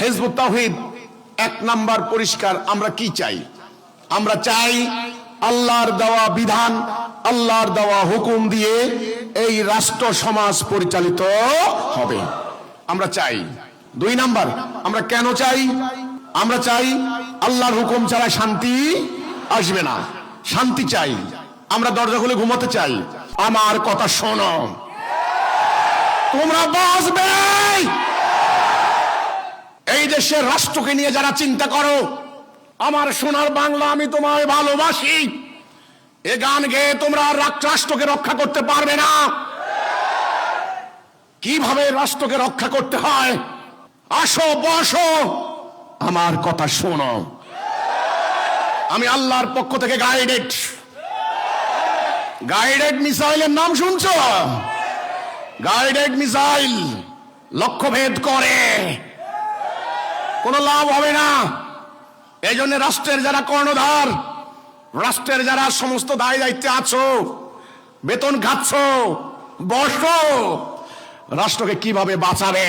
হেজবুত এক নাম্বার পরিষ্কার, আমরা কি চাই? আমরা চাই আল্লাহর দেওয়া বিধান, আল্লাহর দেওয়া হুকুম দিয়ে এই রাষ্ট্র সমাজ পরিচালিত হবে। আমরা চাই। দুই নাম্বার, আমরা কেন চাই? আমরা চাই আল্লাহর হুকুম ছাড়া শান্তি আসবে না। শান্তি চাই। আমরা দরজা খুলে ঘুমাতে চাই। আমার কথা শোনো। তোমরা দেশের রাষ্ট্রকে নিয়ে যারা চিন্তা করো, আমার সোনার বাংলা আমি তোমায় ভালোবাসি। এ গান গেয়ে তোমরা রাক- রাষ্ট্রকে রক্ষা করতে পারবে না। কীভাবে রাষ্ট্রকে রক্ষা করতে হয়? আসো, বসো। আমার কথা শোনো। আমি আল্লাহর পক্ষ থেকে গাইডেড গাইডেড মিসাইলের নাম শুনছো? গাইডেড মিসাইল লক্ষ্যভেদ করে। কোনো লাভ হবে না। এই জন্য রাষ্ট্রের যারা কর্ণধার, রাষ্ট্রের যারা সমস্ত দায় দায়িত্বে আছো, বেতন খাচ্ছ, বস, রাষ্ট্রকে কীভাবে বাঁচাবে?